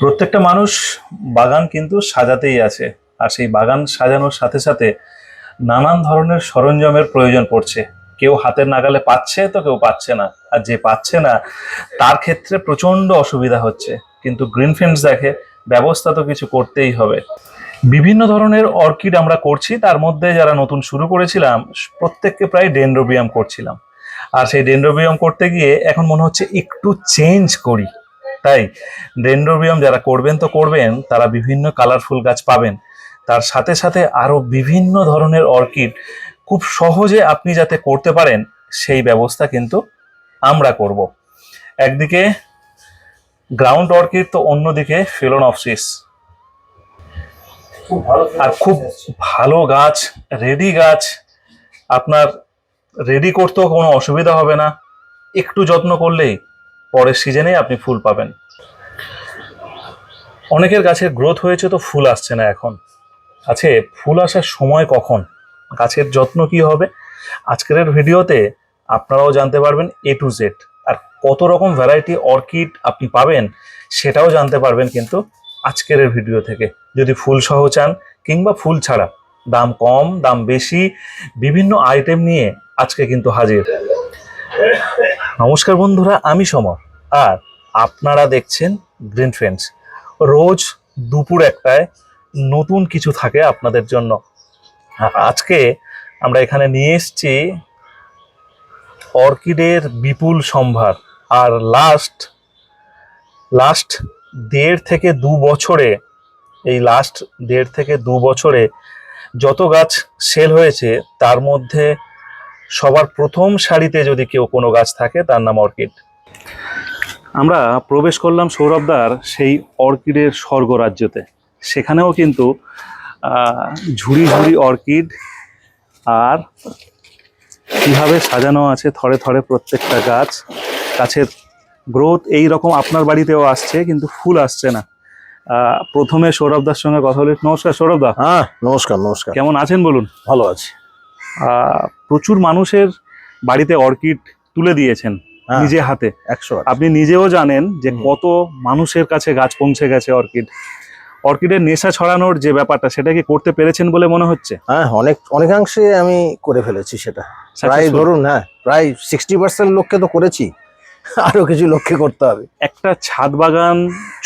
প্রত্যেকটা মানুষ বাগান কিন্তু সাজাতেই আছে, আর সেই বাগান সাজানোর সাথে সাথে নানান ধরনের সরঞ্জামের প্রয়োজন পড়ছে। কেউ হাতের নাগালে পাচ্ছে তো কেউ পাচ্ছে না, আর যে পাচ্ছে না, তার ক্ষেত্রে প্রচণ্ড অসুবিধা হচ্ছে। কিন্তু গ্রিন ফিল্মস দেখে ব্যবস্থা তো কিছু করতেই হবে। বিভিন্ন ধরনের অর্কিড আমরা করছি, তার মধ্যে যারা নতুন শুরু করেছিলাম, প্রত্যেককে প্রায় ডেন্ড্রোবিয়াম করছিলাম। আর সেই ডেন্ড্রোবিয়াম করতে গিয়ে এখন মনে হচ্ছে একটু চেঞ্জ করি। তাই ডেন্ড্রোবিয়াম যারা করবেন তো করবেন, তারা বিভিন্ন কালারফুল গাছ পাবেন। তার সাথে সাথে আরও বিভিন্ন ধরনের অর্কিড খুব সহজে আপনি যাতে করতে পারেন, সেই ব্যবস্থা কিন্তু আমরা করব। একদিকে গ্রাউন্ড অর্কিড, তো অন্যদিকে ফিলোনপসিস আর খুব ভালো গাছ, রেডি গাছ, আপনার রেডি করতেও কোনো অসুবিধা হবে না। একটু যত্ন করলেই পরের সিজনে আপনি ফুল পাবেন। অনেকের গাছের গ্রোথ হয়েছে তো ফুল আসছে না এখন। আছে ফুল আসার সময় কখন? গাছের যত্ন কি হবে? আজকের ভিডিওতে আপনারাও জানতে পারবেন এ টু জেড আর কত রকম ভ্যারাইটি অর্কিড আপনি পাবেন, সেটাও জানতে পারবেন কিন্তু আজকের ভিডিও থেকে। যদি ফুল সহ চান, কিংবা ফুল ছাড়া, দাম কম, দাম বেশি, বিভিন্ন আইটেম নিয়ে আজকে কিন্তু হাজির। নমস্কার বন্ধুরা, আমি সমর। আর আপনারা দেখছেন গ্রিন ফ্রেন্ডস রোজ দুপুর একটায় নতুন কিছু থাকে আপনাদের জন্য। আজকে আমরা এখানে নিয়ে এসেছি অর্কিডের বিপুল সম্ভার। আর লাস্ট লাস্ট দেড় থেকে দু বছরে, এই লাস্ট দেড় থেকে দু বছরে যত গাছ সেল হয়েছে, তার মধ্যে সবার প্রথম সারিতে যদি কেউ কোনো গাছ থাকে তার নাম অর্কিড। আমরা প্রবেশ করলাম সৌরভদার সেই অর্কিডের স্বর্গরাজ্যতে। সেখানেও কিন্তু ঝুড়ি ঝুড়ি অর্কিড আর কীভাবে সাজানো আছে থরে থরে প্রত্যেকটা গাছ গাছের গ্রোথ এই রকম আপনার বাড়িতেও আসছে কিন্তু ফুল আসছে না। আহ, প্রথমে সৌরভদার সঙ্গে কথা বলি। নমস্কার সৌরভদা। হ্যাঁ নমস্কার নমস্কার। কেমন আছেন বলুন? ভালো আছি। প্রচুর মানুষের বাড়িতে অর্কিড তুলে দিয়েছেন হ্যাঁ। নিজে হাতে। একশো আট। আপনি নিজেও জানেন যে কত মানুষের কাছে গাছ পৌঁছে গেছে অর্কিড। অর্কিডের নেশা ছড়ানোর যে ব্যাপারটা সেটা কি করতে পেরেছেন বলে মনে হচ্ছে? হ্যাঁ অনেক অনেকাংশে আমি করে ফেলেছি সেটা। প্রায় ধরুন হ্যাঁ প্রায় সিক্সটি পার্সেন্ট লোককে তো করেছি। আরও কিছু লোককে করতে হবে। একটা ছাদ বাগান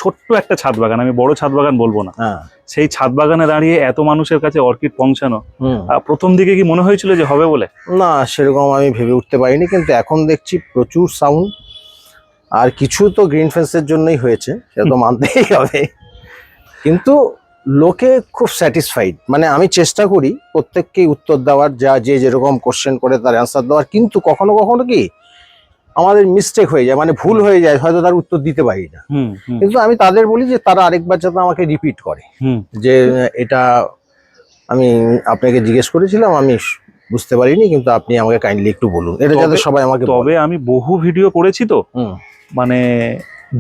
ছোট্ট একটা ছাদ বাগান আমি বড় ছাদ বাগান বলব না। হ্যাঁ। সেই ছাদ বাগানে দাঁড়িয়ে এত মানুষের কাছে অর্কিড পৌঁছানো প্রথম দিকে কি মনে হয়েছিল যে হবে বলে? না সেরকম আমি ভেবে উঠতে পারিনি কিন্তু এখন দেখছি প্রচুর সাউন্ড আর কিছু তো গ্রিন ফেন্সের জন্যই হয়েছে সেটা তো মানতেই হবে। কিন্তু লোকে খুব স্যাটিসফাইড মানে আমি চেষ্টা করি প্রত্যেককেই উত্তর দেওয়ার যা যে যেরকম কোশ্চেন করে তার অ্যান্সার দেওয়ার কিন্তু কখনো কখনো কি আমাদের মিস্টেক হয়ে যায় মানে ভুল হয়ে যায় হয়তো তার উত্তর দিতে পারি না। কিন্তু আমি তাদের বলি যে তারা আরেকবার যাতে আমাকে রিপিট করে। হুম। যে এটা আমি আপনাকে জিজ্ঞেস করেছিলাম আমি বুঝতে পারিনি কিন্তু আপনি আমাকে কাইন্ডলি একটু বলুন। এটা যাতে সবাই আমাকে। তবে আমি বহু ভিডিও করেছি তো। মানে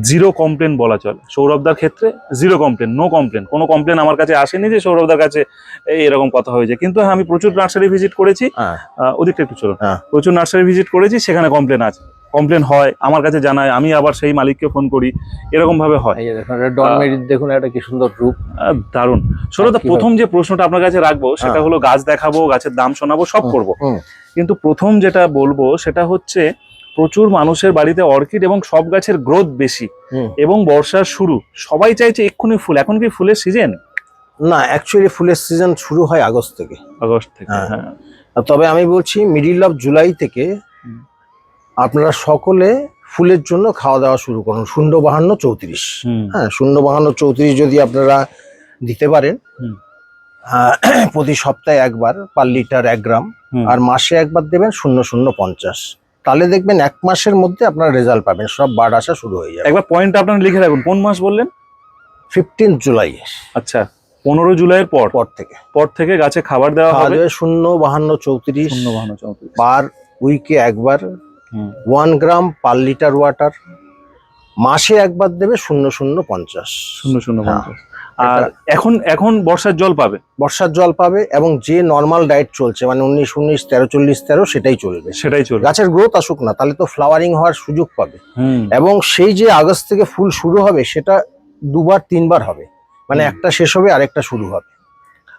জিরো কমপ্লেন বলা চলে। সৌরভদার ক্ষেত্রে জিরো কমপ্লেন নো কমপ্লেন কোনো কমপ্লেন আমার কাছে আসেনি যে সৌরভদার কাছে এই এরকম কথা হয়েছে। কিন্তু হ্যাঁ আমি প্রচুর নার্সারি ভিজিট করেছি। হ্যাঁ। ওদিকটা একটু চলুন। হ্যাঁ। প্রচুর নার্সারি ভিজিট করেছি সেখানে কমপ্লেন আছে। কমপ্লেন হয় আমার কাছে জানায় আমি আবার সেই মালিককে ফোন করি। এরকম ভাবে হয়। দেখুন এটা কি সুন্দর রূপ। আহ, দারুণ। সৌরভদা প্রথম যে প্রশ্নটা আপনার কাছে রাখব সেটা হ্যাঁ। হলো গাছ দেখাবো গাছের দাম শোনাবো সব করব। কিন্তু প্রথম যেটা বলব সেটা হচ্ছে প্রচুর মানুষের বাড়িতে অর্কিড এবং সব গাছের গ্রোথ বেশি। এবং বর্ষার শুরু। সবাই চাইছে এক্ষুনি ফুল। এখন কি ফুলের সিজন না অ্যাকচুয়ালি ফুলের সিজন শুরু হয় আগস্ট থেকে। আগস্ট থেকে হ্যাঁ। হ্যাঁ। তবে আমি বলছি মিডিল অফ জুলাই থেকে। আপনারা সকলে ফুলের জন্য খাওয়া দাওয়া শুরু করুন। শূন্য বাহান্ন চৌত্রিশ। হ্যাঁ শূন্য বাহান্ন চৌত্রিশ যদি আপনারা দিতে পারেন। প্রতি সপ্তাহে একবার পার লিটার এক গ্রাম। আর মাসে একবার দেবেন শূন্য শূন্য পঞ্চাশ। তাহলে দেখবেন এক মাসের মধ্যে আপনারা রেজাল্ট পাবেন সব বার্ড আসা শুরু হয়ে যাবে। একবার পয়েন্ট আপনারা লিখে রাখুন কোন মাস বললেন? Fifteen July. আচ্ছা পনেরো জুলাইয়ের পর। পর থেকে। পর থেকে গাছে খাবার দেওয়া হবে? শূন্য বাহান্ন চৌত্রিশ শূন্য বাহান্ন চৌত্রিশ। পার উইকে একবার one gram per litre water মাসে একবার দেবে শূন্য শূন্য পঞ্চাশ। শূন্য শূন্য হ্যাঁ। পঞ্চাশ। আর এখন এখন বর্ষার জল পাবে? বর্ষার জল পাবে এবং যে নর্মাল ডায়েট চলছে মানে উনিশ উনিশ তেরো চল্লিশ তেরো সেটাই চলবে। সেটাই চলবে। গাছের গ্রোথ আসুক না তাহলে তো ফ্লাওয়ারিং হওয়ার সুযোগ পাবে। এবং সেই যে আগস্ট থেকে ফুল শুরু হবে সেটা দুবার তিনবার হবে। মানে একটা শেষ হবে আরেকটা শুরু হবে।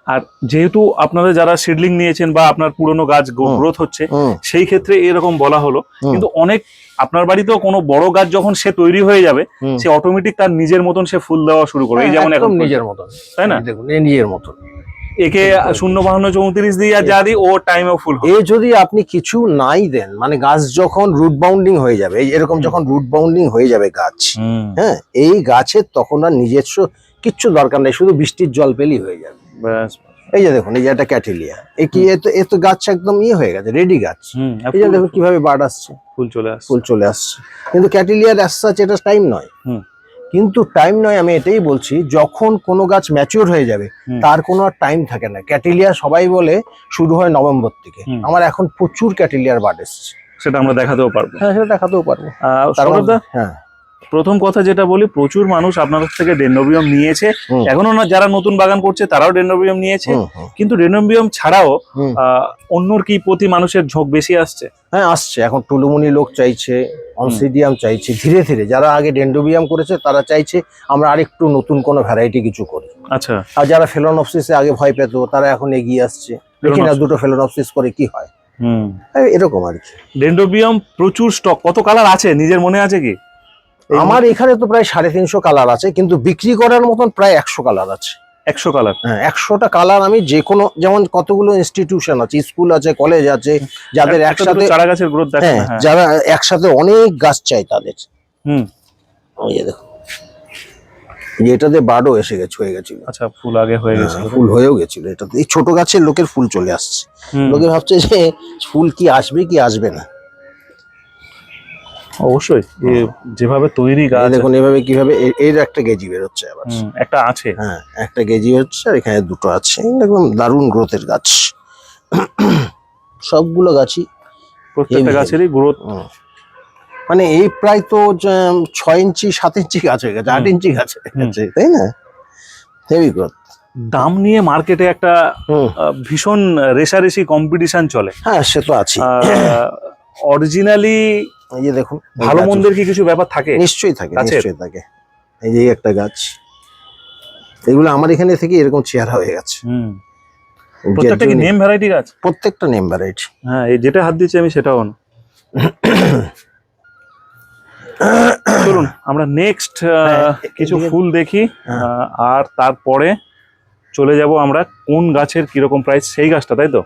আর যেহেতু আপনারা যারা সিডলিং নিয়েছেন বা আপনার পুরনো গাছ। গ্রোথ হচ্ছে সেই ক্ষেত্রে এরকম বলা হলো। কিন্তু অনেক আপনার বাড়িতেও কোনো বড় গাছ যখন সে তৈরি হয়ে যাবে সে অটোমেটিক তার নিজের মতন সে ফুল দেওয়া শুরু করবে। এই যেমন হ্যাঁ, একদম এখন নিজের মতন। তাই না? দেখুন নিজের মতন। একে শূন্য বাহান্ন চৌত্রিশ দিয়ে আর যা দিই ও টাইমে ফুল এ যদি আপনি কিছু নাই দেন মানে গাছ যখন রুট বাউন্ডিং হয়ে যাবে এই এরকম যখন রুট বাউন্ডিং হয়ে যাবে গাছ হ্যাঁ এই গাছের তখন আর নিজস্ব কিচ্ছু দরকার নেই শুধু বৃষ্টির জল পেলেই হয়ে যাবে। এই যে দেখুন এই যে একটা ক্যাটেলিয়া। এই কি এ তো এ তো গাছ একদম ইয়ে হয়ে গেছে রেডি গাছ। এই যে দেখুন কীভাবে বার্ড আসছে। ফুল চলে আসছে। ফুল চলে আসছে। কিন্তু ক্যাটেলিয়ার আসছে এটা টাইম নয়। কিন্তু টাইম নয় আমি এটাই বলছি যখন কোনো গাছ ম্যাচিওর হয়ে যাবে তার কোনো আর টাইম থাকে না। ক্যাটেলিয়া সবাই বলে শুরু হয় নভেম্বর থেকে। আমার এখন প্রচুর ক্যাটেলিয়ার বার্ড এসছে। সেটা আমরা দেখাতেও পারব। হ্যাঁ সেটা দেখাতেও পারব। হ্যাঁ। প্রথম কথা যেটা বলি প্রচুর মানুষ আপনার থেকে ডেন্ডোবিয়াম নিয়েছে। এখনও না যারা নতুন বাগান করছে তারাও ডেন্ডোবিয়াম নিয়েছে। কিন্তু ডেন্ডোবিয়াম ছাড়াও অন্যর কি প্রতি মানুষের ঝোঁক বেশি আসছে? হ্যাঁ আসছে। এখন টুলুমুনি লোক চাইছে অনসিডিয়াম চাইছে ধীরে ধীরে। যারা আগে ডেন্ডোবিয়াম করেছে তারা চাইছে আমরা আরেকটু নতুন কোনো ভ্যারাইটি কিছু করি। আচ্ছা। আর যারা ফেলোনপসিসে আগে ভয় পেত তারা এখন এগিয়ে আসছে। দেখি না। দুটো ফেলোনপসিস করে কি হয়। হুম। এরকম আর কি। ডেন্ডোবিয়াম প্রচুর স্টক কত কালার আছে? নিজের মনে আছে কি? আমার এখানে তো প্রায় সাড়ে তিনশো কালার আছে কিন্তু বিক্রি করার মতন প্রায় একশো কালার আছে। একশো কালার হ্যাঁ একশোটা কালার আমি যে কোনো যেমন কতগুলো ইনস্টিটিউশন আছে স্কুল আছে কলেজ আছে যাদের একসাথে চারা গাছের গ্রোথ হ্যাঁ যারা একসাথে অনেক গাছ চাই তাদের। হুম। ওই দেখো। এটাতে এসে গেছে হয়ে গেছিল। আচ্ছা ফুল আগে হয়ে গেছে। হ্যাঁ, ফুল হয়েও গেছিল। এটাতে এই ছোট গাছের লোকের ফুল চলে আসছে। লোকে ভাবছে যে ফুল কি আসবে কি আসবে না। অবশ্যই। যেভাবে তৈরি গাছ দেখুন এভাবে কীভাবে এর একটা গেজি বেরোচ্ছে আবার। একটা আছে। হ্যাঁ একটা গেজি হচ্ছে আর এখানে দুটো আছে। দেখুন দারুণ গ্রোথের গাছ। সবগুলো গাছই প্রত্যেকটা গাছেরই গ্রোথ মানে এই প্রায় তো ছয় ইঞ্চি সাত ইঞ্চি গাছ হয়ে গেছে আট ইঞ্চি গাছ হয়ে গেছে তাই না? হেভি গ্রোথ দাম নিয়ে মার্কেটে একটা ভীষণ রেশারেশি কম্পিটিশন চলে। হ্যাঁ সে তো আছে অরিজিনালি এই যে দেখুন ভালো মন্দের কি কিছু ব্যাপার থাকে? নিশ্চয়ই থাকে নিশ্চয়ই থাকে। এই যে একটা গাছ। এগুলো আমার এখানে থেকে এরকম চেহারা হয়ে গেছে। হুম। প্রত্যেকটা কি নেম ভ্যারাইটি গাছ? প্রত্যেকটা নেম ভ্যারাইটি হ্যাঁ এই যেটা হাত দিচ্ছি আমি সেটাও না চলুন আমরা নেক্সট হ্যাঁ, কিছু ফুল দেখি হ্যাঁ। আর তারপরে চলে যাব আমরা কোন গাছের কীরকম প্রাইস সেই গাছটা তাই তো?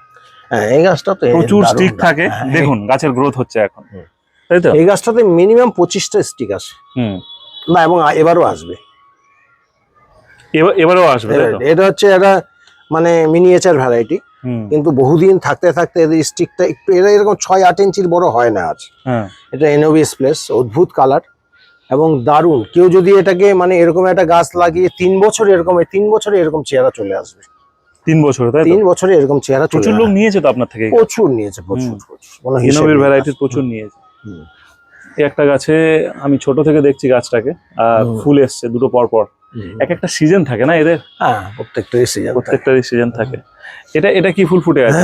হ্যাঁ এই গাছটা তো প্রচুর স্টিক থাকে। হ্যাঁ, দেখুন গাছের গ্রোথ হচ্ছে এখন। তাই তো? এই গাছটাতে মিনিমাম পঁচিশটা স্টিক আছে। হুম। না এবং এবারও আসবে। এবার আসবে এটা হচ্ছে একটা মানে মিনিয়েচার ভ্যারাইটি কিন্তু বহুদিন থাকতে থাকতে এদের স্টিকটা একটু এরা এরকম ছয় আট ইঞ্চির বড় হয় না আজ। হ্যাঁ। এটা এনোবিস প্লেস অদ্ভুত কালার এবং দারুণ। কেউ যদি এটাকে মানে এরকম একটা গাছ লাগিয়ে তিন বছর এরকম তিন বছরে এরকম চেহারা চলে আসবে। তিন বছর তাই তিন বছরে এরকম চেহারা প্রচুর লোক নিয়েছে তো আপনার থেকে? প্রচুর নিয়েছে প্রচুর প্রচুর। নেই। প্রচুর নিয়েছে। একটা গাছে আমি ছোট থেকে দেখছি গাছটাকে আর ফুল এসছে দুটো পর পর এক একটা সিজন থাকে না এদের? হ্যাঁ প্রত্যেকটাই সিজন প্রত্যেকটারই সিজন থাকে। এটা এটা কি ফুল ফুটে আছে?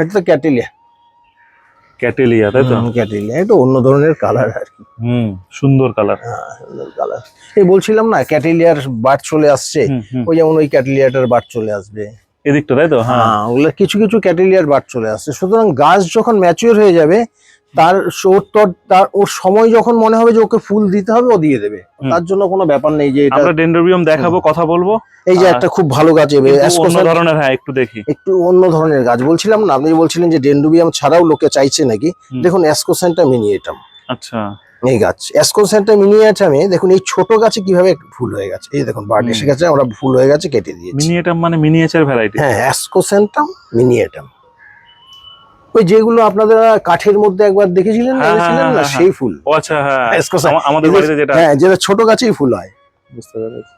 এটা তো ক্যাটেলিয়া। ক্যাটেলিয়া তাই তো? ক্যাটেলিয়া। এটা অন্য ধরনের কালার আর কি। হুম সুন্দর কালার হ্যাঁ সুন্দর কালার এই বলছিলাম না ক্যাটেলিয়ার বাট চলে আসছে? ওই যেমন ওই ক্যাটেলিয়াটার বাট চলে আসবে। এদিকটা তাই তো? হ্যাঁ। হ্যাঁ ওগুলো কিছু কিছু ক্যাটেলিয়ার বাট চলে আসছে। সুতরাং গাছ যখন ম্যাচিওর হয়ে যাবে তার তো তার ওর সময় যখন মনে হবে যে ওকে ফুল দিতে হবে ও দিয়ে দেবে। তার জন্য কোনো ব্যাপার নেই যে এটা আমরা ডেন্ড্রোবিয়াম দেখাবো কথা বলব। এই যে একটা খুব ভালো গাছ এবে অন্য ধরনের হ্যাঁ একটু দেখি। একটু অন্য ধরনের গাছ। বলছিলাম না আপনি বলছিলেন যে ডেন্ডুবিয়াম ছাড়াও লোকে চাইছে নাকি। দেখুন অ্যাসকোসেন্টা মিনিয়েটাম আচ্ছা। এই গাছ অ্যাসকোসেন্টা মিনিয়েটামে দেখুন এই ছোট গাছে কীভাবে ফুল হয়ে গেছে। এই দেখুন বার্ড। এসে গেছে আমরা ফুল হয়ে গেছে কেটে দিয়েছি। মিনিয়েটাম মানে মিনিয়েচার ভ্যারাইটি হ্যাঁ অ্যাসকোসেন্টাম মিনিয়েটাম ওই যেগুলো আপনারা কাঠের মধ্যে একবার দেখেছিলেন না? হ্যাঁ, হ্যাঁ, না? হ্যাঁ, সেই ফুল। আচ্ছা হ্যাঁ। আমাদের বাড়িতে যেটা হ্যাঁ যেটা ছোট গাছেই ফুল হয়। বুঝতে পেরেছি।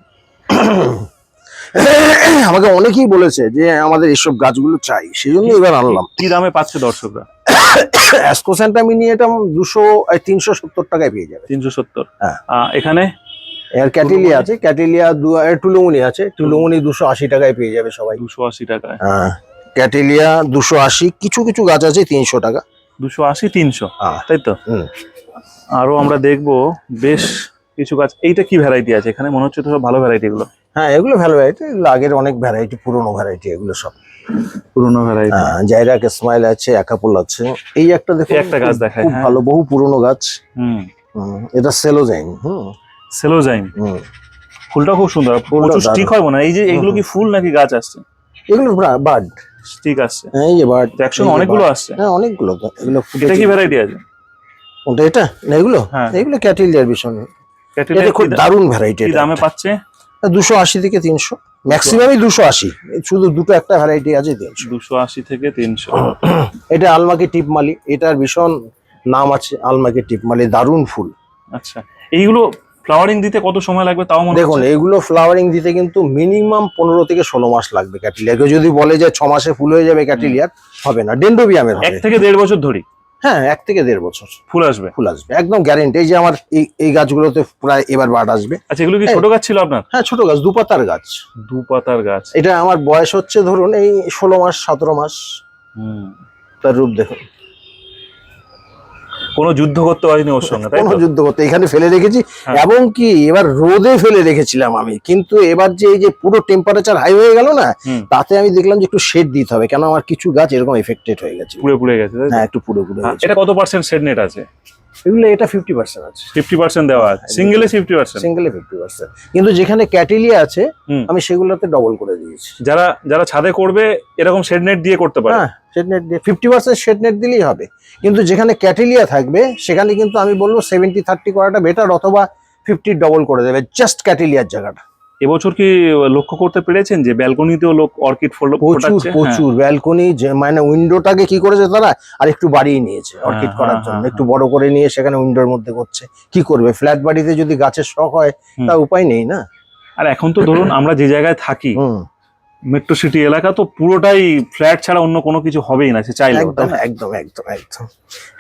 আমাকে অনেকেই বলেছে যে আমাদের এসব গাছগুলো চাই সেই জন্য এবার আনলাম। কি দামে পাচ্ছে দর্শকরা? অ্যাসকোসেন্টা মিনিয়েটাম দুশো তিনশো সত্তর টাকায় পেয়ে যাবে। তিনশো সত্তর। এখানে? এর ক্যাটেলিয়া আছে ক্যাটেলিয়া টুলুমুনি আছে টুলুমুনি দুশো আশি টাকায় পেয়ে যাবে সবাই। দুশো আশি টাকায়। হ্যাঁ। ক্যাটেলিয়া দুশো আশি কিছু কিছু গাছ আছে তিনশো টাকা। দুশো আশি তিনশো তাই তো? হুম। আরও আমরা দেখব বেশ কিছু গাছ। এইটা কি ভ্যারাইটি আছে? এখানে মনে হচ্ছে তো সব ভালো ভ্যারাইটি এগুলো। হ্যাঁ এগুলো ভালো ভ্যারাইটি এগুলো আগের অনেক ভ্যারাইটি পুরোনো ভ্যারাইটি এগুলো সব। পুরনো ভ্যারাইটি হ্যাঁ, জাইরাক স্মাইল আছে একাপুল আছে। এই একটা এই একটা গাছ দেখায়, খুব হ্যাঁ। ভালো বহু পুরোনো গাছ। হুম। হুম, এটা সেলোজাইন হুম। সেলোজাইম হুম। ফুলটা খুব সুন্দর। ফুলটা প্রচুর। স্টিক হয় মনে এই যে এগুলো কি ফুল নাকি গাছ আসছে? এগুলো বার্ড স্টিক আসছে এই যে অনেকগুলো আসছে হ্যাঁ অনেকগুলো। এগুলো এটা কি ভ্যারাইটি আছে? কোনটা এটা? না এগুলো? হ্যাঁ। এগুলো ক্যাটিলিয়ার ক্যাটেলিয়া এটা খুব দারুণ ভ্যারাইটি কি দামে পাচ্ছে? দুশো আশি থেকে তিনশো। ম্যাক্সিমামই দুশো আশি। শুধু দুটো একটা ভ্যারাইটি আছে তিনশো। দুশো আশি থেকে তিনশো। এটা আলমাকি টিপমালি। এটার ভীষণ নাম আছে আলমাকি টিপমালি। দারুণ ফুল। আচ্ছা। এইগুলো ফ্লাওয়ারিং দিতে কত সময় লাগবে তাও মনে দেখুন? এগুলো ফ্লাওয়ারিং দিতে কিন্তু মিনিমাম পনেরো থেকে ষোলো মাস লাগবে ক্যাটিলিয়াকে যদি বলে যে ছ মাসে ফুল হয়ে যাবে ক্যাটিলিয়ার হবে না। ডেন্ডোবিয়ামের এক থেকে দেড় বছর ধরি? হ্যাঁ এক থেকে দেড় বছর। ফুল আসবে? ফুল আসবে। একদম গ্যারেন্টি এই যে আমার এই গাছগুলোতে প্রায় এবার বাট আসবে। আচ্ছা এগুলো কি এই- ছোট গাছ ছিল আপনার? হ্যাঁ ছোট গাছ দুপাতার গাছ। দু পাতার গাছ। এটা আমার বয়স হচ্ছে ধরুন এই ষোলো মাস সতেরো মাস। হুম। তার রূপ দেখুন। কোনো যুদ্ধ করতে পারিনি ওর সঙ্গে কোনো যুদ্ধ করতে এখানে ফেলে রেখেছি। হ্যাঁ। এবং কি এবার রোদে ফেলে রেখেছিলাম আমি। কিন্তু এবার যে এই যে পুরো টেম্পারেচার হাই হয়ে গেল না তাতে আমি দেখলাম যে একটু শেড দিতে হবে কেন আমার কিছু গাছ এরকম এফেক্টেড হয়ে গেছে। পুড়ে পুড়ে গেছে হ্যাঁ একটু পুরো পুড়ে হ্যাঁ, এটা কত পার্সেন্ট শেড নেট আছে? এগুলো এটা ফিফটি পার্সেন্ট আছে। ফিফটি পার্সেন্ট দেওয়া আছে। সিঙ্গেলে ফিফটি পার্সেন্ট সিঙ্গেলে ফিফটি পার্সেন্ট কিন্তু যেখানে ক্যাটেলিয়া আছে। আমি সেগুলোতে ডবল করে দিয়েছি। যারা যারা ছাদে করবে এরকম শেড নেট দিয়ে করতে পারে হ্যাঁ শেড নেট দিয়ে ফিফটি পার্সেন্ট শেড নেট দিলেই হবে। কিন্তু যেখানে ক্যাটেলিয়া থাকবে সেখানে কিন্তু আমি বলব সেভেন্টি থার্টি করাটা বেটার অথবা ফিফটি ডবল করে দেবে জাস্ট ক্যাটেলিয়ার জায়গাটা। এবছর কি লক্ষ্য করতে পেরেছেন যে ব্যালকনিতেও লোক অর্কিড ফল প্রচুর হ্যাঁ। প্রচুর। ব্যালকনি যে মানে উইন্ডোটাকে কি করেছে তারা? আর একটু বাড়িয়ে নিয়েছে অর্কিড হ্যাঁ, করার হ্যাঁ, জন্য। হ্যাঁ, একটু বড় করে নিয়ে সেখানে উইন্ডোর মধ্যে করছে। কি করবে? ফ্ল্যাট বাড়িতে যদি গাছের শখ হয় তা উপায় নেই না? আর এখন তো ধরুন আমরা যে জায়গায় থাকি মেট্রো সিটি এলাকা তো পুরোটাই ফ্ল্যাট ছাড়া অন্য কোনো কিছু হবেই না সে চাইলেও। একদম একদম একদম একদম।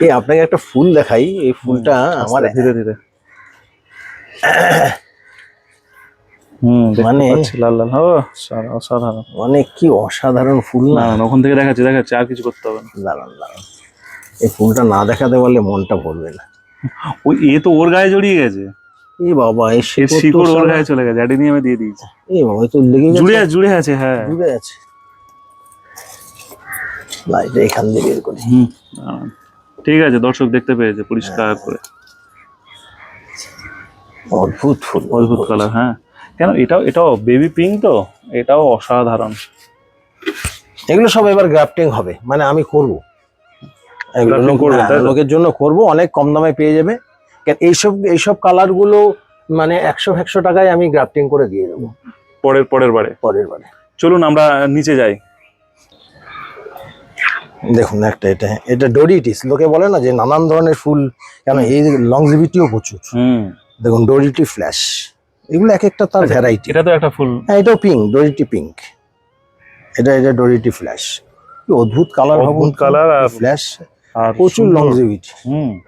এই আপনাকে একটা ফুল দেখাই। এই ফুলটা আমার ধীরে ধীরে। মানে- পাচ্ছি লাল লাল। ও অসাধারণ। মানে কি অসাধারণ ফুল না। ওখান থেকে দেখাচ্ছে দেখাচ্ছে আর কিছু করতে হবে না। দাঁড়ান দাঁড়ান। এই ফুলটা না দেখাতে পারলে মনটা ভরবে না। ওই এ তো ওর গায়ে জড়িয়ে গেছে। এই বাবা এর শিকড় ওর গায়ে চলে গেছে অ্যাডেনিয়ামে দিয়ে দিয়েছে। এই বাবা তো লেগে জুড়ে আছে জুড়ে আছে হ্যাঁ। জুড়ে আছে। এটা এখান দিয়ে বের করি। হুম। ঠিক আছে দর্শক দেখতে পেয়েছে পরিষ্কার করে। অদ্ভুত ফুল অদ্ভুত কালার হ্যাঁ। কেন? এটাও এটাও বেবি পিঙ্ক তো? এটাও অসাধারণ। এগুলো সব এবার গ্রাফটিং হবে। মানে আমি করব। এগুলো হ্যাঁ? লোকের জন্য করব। অনেক কম দামে পেয়ে যাবে। কেন এইসব এইসব কালারগুলো মানে একশো একশো টাকায় আমি গ্রাফটিং করে দিয়ে দেবো। পরের পরের বারে? পরের বারে। চলুন আমরা নিচে যাই। দেখুন একটা এটা এটা ডোরিটিস লোকে বলে না যে নানান ধরনের ফুল। কেন? এই লংজিভিটিও প্রচুর। দেখুন ডোরিটি ফ্ল্যাশ এগুলো এক একটা তার আচ্ছা, ভ্যারাইটি এটা তো একটা ফুল হ্যাঁ এটাও পিঙ্ক ডোরিটি পিঙ্ক এটা এটা ডোরিটি ফ্ল্যাশ কি অদ্ভুত কালার অদ্ভুত কালার আর- ফ্ল্যাশ আর প্রচুর। লংজিভিটি হুম।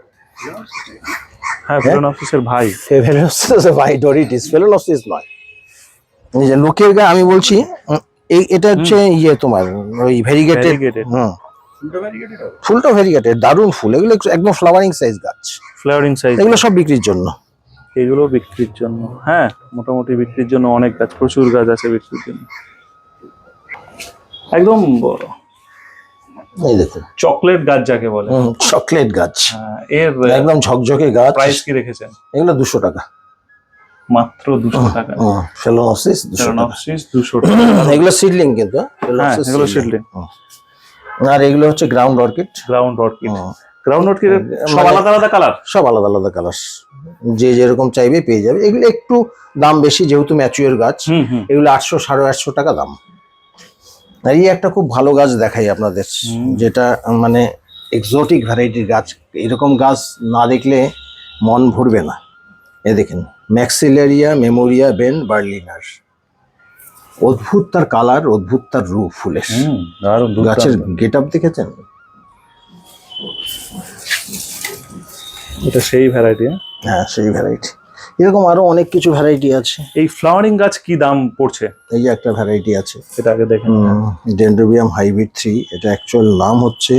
হ্যাঁ ফেলোনপসিসের ভাই। ফেভেনোসিস ভাই ডোরিটিস ফেভেনোসিস নয়। এই যে লোকের গা আমি বলছি এই এটা হচ্ছে ইয়ে তোমার ওই ভেরিগেটেড হুম। ফুলটা ভেরিগেটেড দারুণ ফুল। এগুলো একটু- একদম ফ্লাওয়ারিং সাইজ গাছ। ফ্লাওয়ারিং সাইজ এগুলো সব বিক্রির জন্য। এগুলো বিক্রির জন্য। হ্যাঁ মোটামুটি বিক্রির জন্য অনেক গাছ প্রচুর গাছ আছে বিক্রির জন্য। একদম এই দেখুন। চকলেট গাছ যাকে বলে। চকলেট গাছ। হ্যাঁ, এর একদম ঝকঝকে গাছ। প্রাইস কি রেখেছেন? এগুলো দুশো টাকা। মাত্র দুশো টাকা। দুশো টাকা। ফেলোনপসিস দুশো টাকা। এগুলো সিডলিং কিন্তু হ্যাঁ? হ্যাঁ এগুলো। আর এগুলো হচ্ছে ground orchid ground orchid ground orchid সব মানে- আলাদা আলাদা কালার সব আলাদা আলাদা কালার যে যেরকম চাইবে পেয়ে যাবে। এগুলো একটু দাম বেশি যেহেতু ম্যাচুয়ার গাছ এগুলো আটশো সাড়ে আটশো টাকা দাম। আর এই একটা খুব ভালো গাছ দেখাই আপনাদের যেটা মানে এক্সোটিক ভ্যারাইটির গাছ। এরকম গাছ না দেখলে মন ভরবে না। এ দেখেন ম্যাক্সিলারিয়া মেমোরিয়া বেন বার্লিনার অদ্ভুত তার কালার অদ্ভুত তার রূপ ফুলের। গাছের গেট আপ দেখেছেন? এটা সেই ভ্যারাইটি হ্যাঁ সেই ভ্যারাইটি এরকম আরও অনেক কিছু ভ্যারাইটি আছে। এই ফ্লাওয়ারিং গাছ কি দাম পড়ছে? এই যে একটা ভ্যারাইটি আছে। এটা আগে দেখেন। ডেন্ড্রোবিয়াম হাইব্রিড থ্রি এটা অ্যাকচুয়াল নাম হচ্ছে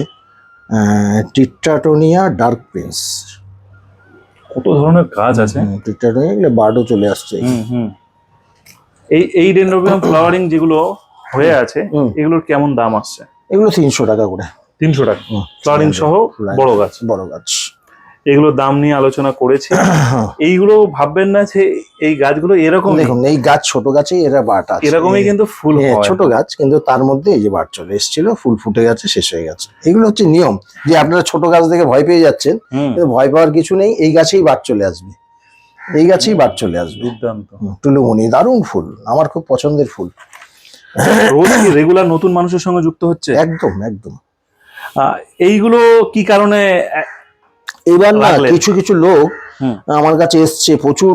টিট্রাটোনিয়া ডার্ক প্রিন্স কত ধরনের গাছ আছে? হুম, টুকটাক নিয়ে এগুলো বার্ডও চলে আসছে। হুম হুম। এই এই ডেন্ড্রোবিয়াম ফ্লাওয়ারিং যেগুলো হয়ে আছে। এগুলোর কেমন দাম আসছে? এগুলো তিনশো টাকা করে। তিনশো টাকা। ফ্লাওয়ারিং সহ বড় গাছ। বড় গাছ। এগুলোর দাম নিয়ে আলোচনা করেছে। এইগুলো ভাববেন না যে এই গাছগুলো এরকম দেখুন এই গাছ ছোট গাছে এরা বাট আছে। এরকমই কিন্তু ফুল হ্যাঁ, ছোট গাছ কিন্তু তার মধ্যে এই যে বাট চলে এসেছিল ফুল ফুটে গেছে শেষ হয়ে গেছে। এগুলো হচ্ছে নিয়ম যে আপনারা ছোট গাছ দেখে ভয় পেয়ে যাচ্ছেন ভয় পাওয়ার কিছু নেই এই গাছেই বাট চলে আসবে। এই গাছেই বাট চলে আসবে। দুর্দান্ত। টুলুমনি দারুণ ফুল আমার খুব পছন্দের ফুল। রোজ রেগুলার নতুন মানুষের সঙ্গে যুক্ত হচ্ছে? একদম একদম। এইগুলো কি কারণে এবার না কিছু কিছু লোক আমার কাছে এসছে প্রচুর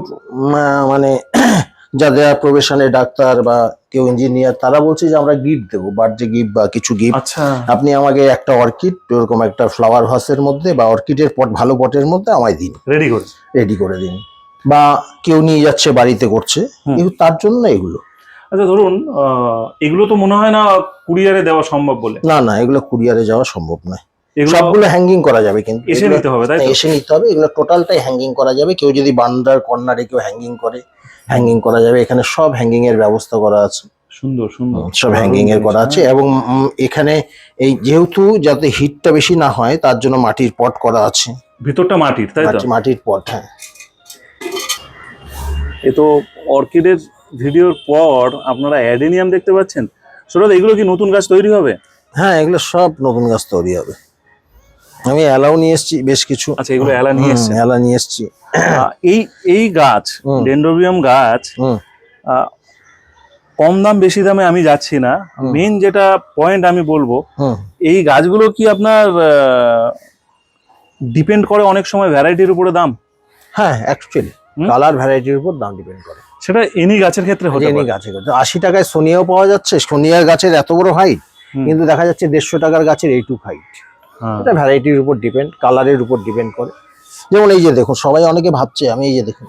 মানে যাদের প্রফেশনে ডাক্তার বা কেউ ইঞ্জিনিয়ার তারা বলছে যে আমরা গিফট দেবো বার্থডে গিফট বা কিছু গিফট আচ্ছা। আপনি আমাকে একটা অর্কিড ওরকম একটা ফ্লাওয়ার ভাসের মধ্যে বা অর্কিডের পট ভালো পটের মধ্যে আমায় দিন। রেডি করে রেডি করে দিন। বা কেউ নিয়ে যাচ্ছে বাড়িতে করছে। কিন্তু তার জন্য এগুলো। আচ্ছা ধরুন এগুলো তো মনে হয় না কুরিয়ারে দেওয়া সম্ভব বলে। না না এগুলো কুরিয়ারে যাওয়া সম্ভব নয়। সবগুলো হ্যাঙ্গিং করা যাবে কিন্তু। এসে নিতে হবে তাই তো? এসে নিতে হবে। এগুলো টোটালটাই হ্যাঙ্গিং করা যাবে। কেউ যদি বান্দার কর্নারে কেউ হ্যাঙ্গিং করে হ্যাঙ্গিং করা যাবে। এখানে সব হ্যাঙ্গিং এর ব্যবস্থা করা আছে। সুন্দর সুন্দর। সব হ্যাঙ্গিং এর করা আছে এবং এখানে এই যেহেতু যাতে হিটটা বেশি না হয় তার জন্য মাটির পট করা আছে। ভিতরটা মাটির তাই তো? মাটির পট হ্যাঁ। এ তো অর্কিডের ভিডিওর পর আপনারা অ্যাডেনিয়াম দেখতে পাচ্ছেন। সুরত এগুলো কি নতুন গাছ তৈরি হবে? হ্যাঁ এগুলো সব নতুন গাছ তৈরি হবে। আমি এলাও নিয়ে এসেছি বেশ কিছু। আচ্ছা এগুলো এলা নিয়ে এসছে এলা নিয়ে এসেছি। এই এই গাছ। ডেন্ড্রোবিয়াম গাছ কম দাম বেশি দামে আমি যাচ্ছি না। মেন যেটা পয়েন্ট আমি বলব এই গাছগুলো কি আপনার ডিপেন্ড করে অনেক সময় ভ্যারাইটির উপরে দাম? হ্যাঁ অ্যাকচুয়ালি কালার ভ্যারাইটির উপর দাম ডিপেন্ড করে। সেটা এনি গাছের ক্ষেত্রে হতে জেনি পারে। গাছে করতে আশি টাকায় সোনিয়াও পাওয়া যাচ্ছে সোনিয়ার গাছের এত বড় হাইট কিন্তু দেখা যাচ্ছে দেড়শো টাকার গাছের এইটুক হাইট। এটা ভ্যারাইটির উপর ডিপেন্ড কালারের উপর ডিপেন্ড করে। যেমন এই যে দেখুন সবাই অনেকে ভাবছে আমি এই যে দেখুন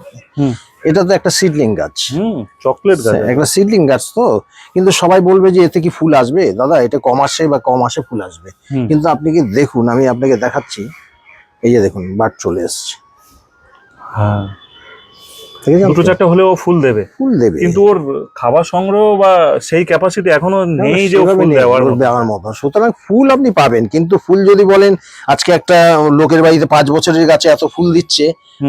এটা তো একটা সিডলিং গাছ। হুম চকলেট গাছ। একটা সিডলিং গাছ তো। কিন্তু সবাই বলবে যে এতে কি ফুল আসবে? দাদা এটা কম আসে বা কম আসে ফুল আসবে? কিন্তু আপনি কি দেখুন আমি আপনাকে দেখাচ্ছি এই যে দেখুন বাট চলে এসছে। হ্যাঁ। দুটো চারটে হলেও ফুল দেবে। ফুল দেবে। কিন্তু ওর খাবার সংগ্রহ বা সেই ক্যাপাসিটি এখনও নেই যে ফুল দেওয়ার দেওয়ার মতো। সুতরাং ফুল আপনি পাবেন কিন্তু ফুল যদি বলেন আজকে একটা লোকের বাড়িতে পাঁচ বছরের গাছে এত ফুল দিচ্ছে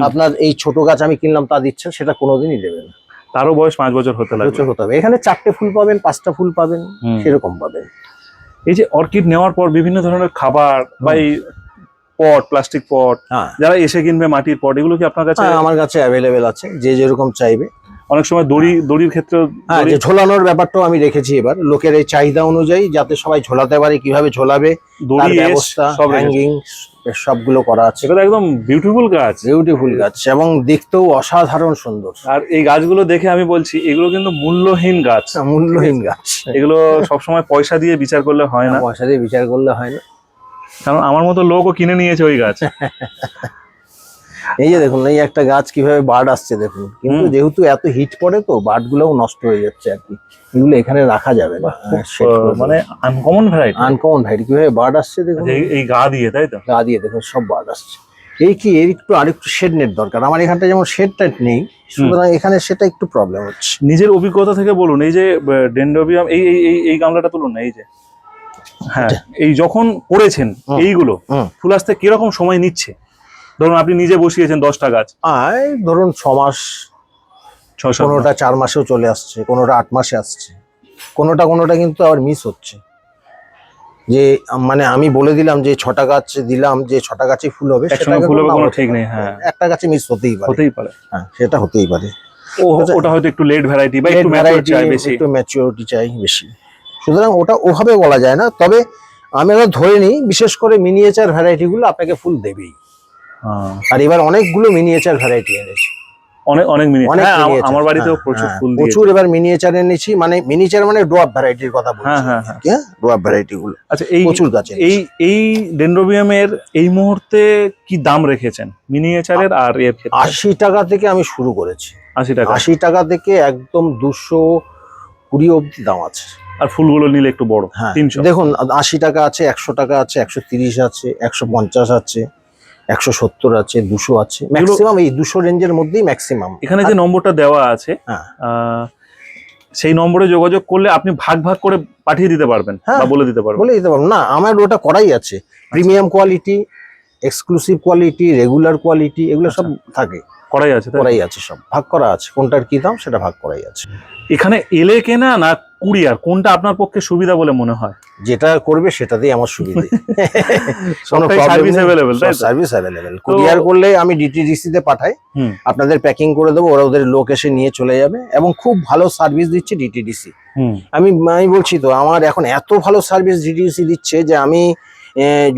আপনার এই ছোট গাছ আমি কিনলাম তা দিচ্ছেন সেটা কোনোদিনই দেবেন না। তারও বয়স পাঁচ বছর হতে লাগবে। বছর হতে হবে। এখানে চারটে ফুল পাবেন পাঁচটা ফুল পাবেন সেরকম পাবেন। এই যে অর্কিড নেওয়ার পর বিভিন্ন ধরনের খাবার বা এই পট প্লাস্টিক পট হ্যাঁ। যারা এসে কিনবে মাটির পট এগুলো কি আপনার কাছে হ্যাঁ, আমার কাছে অ্যাভেলেবেল আছে যে যেরকম চাইবে। অনেক সময় দড়ি দড়ির ক্ষেত্রে হ্যাঁ যে ঝোলানোর ব্যাপারটাও আমি রেখেছি এবার। লোকের এই চাহিদা অনুযায়ী যাতে সবাই ঝোলাতে পারে কীভাবে ঝোলাবে দড়ি ব্যবস্থা। হ্যাঙ্গিং সবগুলো করা আছে। তো একদম বিউটিফুল গাছ। বিউটিফুল গাছ এবং দেখতেও অসাধারণ সুন্দর। আর এই গাছগুলো দেখে আমি বলছি এগুলো কিন্তু মূল্যহীন গাছ। মূল্যহীন গাছ। এগুলো সবসময় পয়সা দিয়ে বিচার করলে হয় না। পয়সা দিয়ে বিচার করলে হয় না। কারণ আমার মতো লোকও কিনে নিয়েছে ওই গাছ। এই যে দেখুন এই একটা গাছ কীভাবে বার্ড আসছে দেখুন। কিন্তু যেহেতু এত হিট পড়ে তো বার্ড গুলোও নষ্ট হয়ে যাচ্ছে আর কি। এগুলো এখানে রাখা যাবে না। মানে আনকমন ভ্যারাইটি আনকমন ভ্যারাইটি কীভাবে বার্ড আসছে দেখুন? এই গা দিয়ে তাই তো? গা দিয়ে দেখুন সব বার্ড আসছে। এই কি এর একটু আরেকটু শেড নেট দরকার। আমার এখানটা যেমন শেড টেট নেই সুতরাং এখানে সেটা একটু প্রবলেম হচ্ছে। নিজের অভিজ্ঞতা থেকে বলুন এই যে ডেন্ডোবিয়াম এই এই এই এই গামলাটা তুলুন না এই যে। হ্যাঁ এই যখন করেছেন এইগুলো। ফুল আসতে কীরকম সময় নিচ্ছে? ধরুন আপনি নিজে বসিয়েছেন দশটা গাছ। ধরুন ছ মাস কোনোটা চার মাসেও চলে আসছে কোনোটা আট মাসে আসছে কোনোটা কোনোটা কিন্তু আবার মিস হচ্ছে। যে মানে আমি বলে দিলাম যে ছটা গাছ দিলাম যে ছটা গাছে ফুল হবে ঠিক নেই, হ্যাঁ। একটা গাছে মিস হতেই পারে। হতেই পারে। হ্যাঁ সেটা হতেই পারে। ওটা হয়তো একটু লেট ভ্যারাইটি বা একটু Red চাই বেশি। একটু ম্যাচিউরিটি চাই বেশি। সুতরাং ওটা ওভাবে বলা যায় না। তবে আমি আবার ধরে নিই বিশেষ করে মিনিয়েচার ভ্যারাইটিগুলো আপনাকে ফুল দেবেই। হ্যাঁ। আর এবার অনেকগুলো মিনিয়েচার ভ্যারাইটি এনেছি। অনেক অনেক হ্যাঁ আমার বাড়িতেও হ্যাঁ, প্রচুর ফুল প্রচুর এবার মিনিয়েচার এনেছি। মানে মিনিয়েচার মানে ভ্যারাইটির কথা বলছি। হ্যাঁ, ডোয়াব ভ্যারাইটি গুলো। আচ্ছা এই প্রচুর গাছ এই এই ডেন্ড্রোবিয়ামের এই মুহূর্তে কি দাম রেখেছেন? মিনিয়েচারের আর এর আশি টাকা থেকে আমি শুরু করেছি। আশি টাকা। আশি টাকা থেকে একদম দুশো কুড়ি অব্দি দাম আছে। আর ফুলগুলো নিলে একটু বড় হ্যাঁ। তিনশো। দেখুন আশি টাকা আছে একশো টাকা আছে একশো তিরিশ আছে একশো পঞ্চাশ আছে একশো সত্তর আছে দুশো আছে। ম্যাক্সিমাম এই দুশো রেঞ্জের মধ্যেই ম্যাক্সিমাম এখানে যে নম্বরটা দেওয়া আছে হ্যাঁ। সেই নম্বরে যোগাযোগ করলে আপনি ভাগ ভাগ করে পাঠিয়ে দিতে পারবেন হ্যাঁ। বা বলে দিতে পারবেন। বলে দিতে পারবেন। না আমার ওটা করাই আছে। Premium quality exclusive quality regular quality এগুলো সব থাকে। করাই আছে করাই আছে সব। ভাগ করা আছে। কোনটার কি দাম সেটা ভাগ করাই আছে। এখানে এলে কেনা না কুরিয়ার কোনটা আপনার পক্ষে সুবিধা বলে মনে হয়? যেটা করবে সেটা সেটাতেই আমার সুবিধা। কোনো সার্ভিস তাই সার্ভিস অ্যাভেলেবেল কুরিয়ার করলে আমি ডিটিডিসি তে পাঠাই। আপনাদের প্যাকিং করে দেবো ওরা ওদের লোক এসে নিয়ে চলে যাবে এবং খুব ভালো সার্ভিস দিচ্ছে ডিটিডিসি আমি আমি বলছি তো আমার এখন এত ভালো সার্ভিস ডিটিডিসি দিচ্ছে যে আমি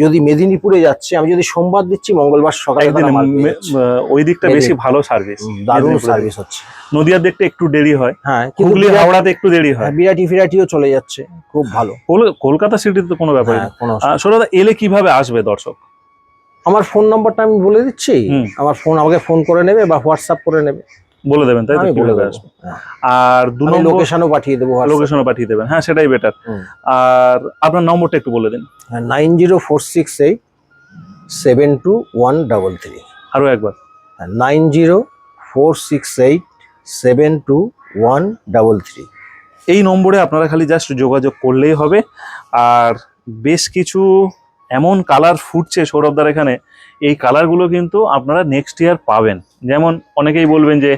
যদি মেদিনীপুরে যাচ্ছে আমি যদি সোমবার দিচ্ছি মঙ্গলবার সকালে। ওই দিকটা বেশি ভালো সার্ভিস দারুণ সার্ভিস হচ্ছে। নদিয়ার দিকটা একটু দেরি হয় হ্যাঁ কিন্তু হুগলি হাওড়াতে একটু দেরি হয়। হ্যাঁ, বিরাটি ফিরাটিও চলে যাচ্ছে খুব ভালো। কলকাতা সিটিতে তো কোনো ব্যাপার হ্যাঁ, না। সরদা এলে কীভাবে আসবে দর্শক? আমার ফোন নাম্বারটা আমি বলে দিচ্ছি। আমার ফোন আমাকে ফোন করে নেবে বা হোয়াটসঅ্যাপ করে নেবে। বলে দেবেন তাই তো? বলে কীভাবে আসবে। আর দু নম্বর লোকেশনও পাঠিয়ে দেবো লোকেশনও পাঠিয়ে দেবেন। হ্যাঁ সেটাই বেটার আর আপনার নম্বরটা একটু বলে দিন। Nine zero four six eight seven two one double three আরও একবার। Nine zero four six eight seven two one double three এই নম্বরে আপনারা খালি জাস্ট যোগাযোগ করলেই হবে। আর বেশ কিছু এমন কালার ফুটছে সৌরভদার এখানে। এই কালারগুলো কিন্তু আপনারা নেক্সট ইয়ার পাবেন। যেমন অনেকেই বলবেন যে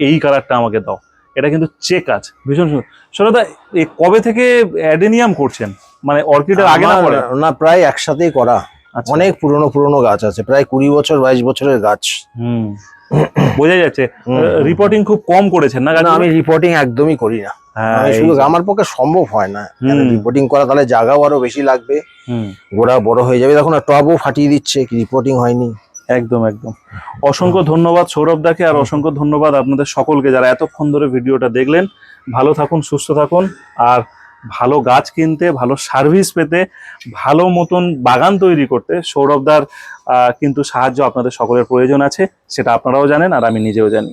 এই কালারটা আমাকে দাও। এটা কিন্তু চেক আছে। ভীষণ সুন্দর। সৌরভদা এ কবে থেকে অ্যাডেনিয়াম করছেন? মানে অর্কিডের আগে না পরে? না প্রায় একসাথেই করা। আচ্ছা। অনেক পুরনো পুরনো গাছ আছে। প্রায় কুড়ি বছর বাইশ বছরের গাছ। হুম। বোঝা যাচ্ছে। রিপোর্টিং খুব কম করেছেন না না আমি রিপোর্টিং একদমই করি না। হ্যাঁ, শুধু আমার পক্ষে সম্ভব হয় না। রিপোর্টিং করা তাহলে জায়গাও আরও বেশি লাগবে। হুম। গোড়া বড় হয়ে যাবে। তখন টবও ফাটিয়ে দিচ্ছে কি রিপোর্টিং হয়নি। একদম একদম। অসংখ্য ধন্যবাদ সৌরভ দাকে, আর অসংখ্য ধন্যবাদ আপনাদের সকলকে যারা এতক্ষণ ধরে ভিডিওটা দেখলেন। ভালো থাকুন, সুস্থ থাকুন, আর ভালো গাছ কিনতে, ভালো সার্ভিস পেতে, ভালো মতন বাগান তৈরি করতে সৌরভদার কিন্তু সাহায্য আপনাদের সকলের প্রয়োজন আছে, সেটা আপনারাও জানেন আর আমি নিজেও জানি।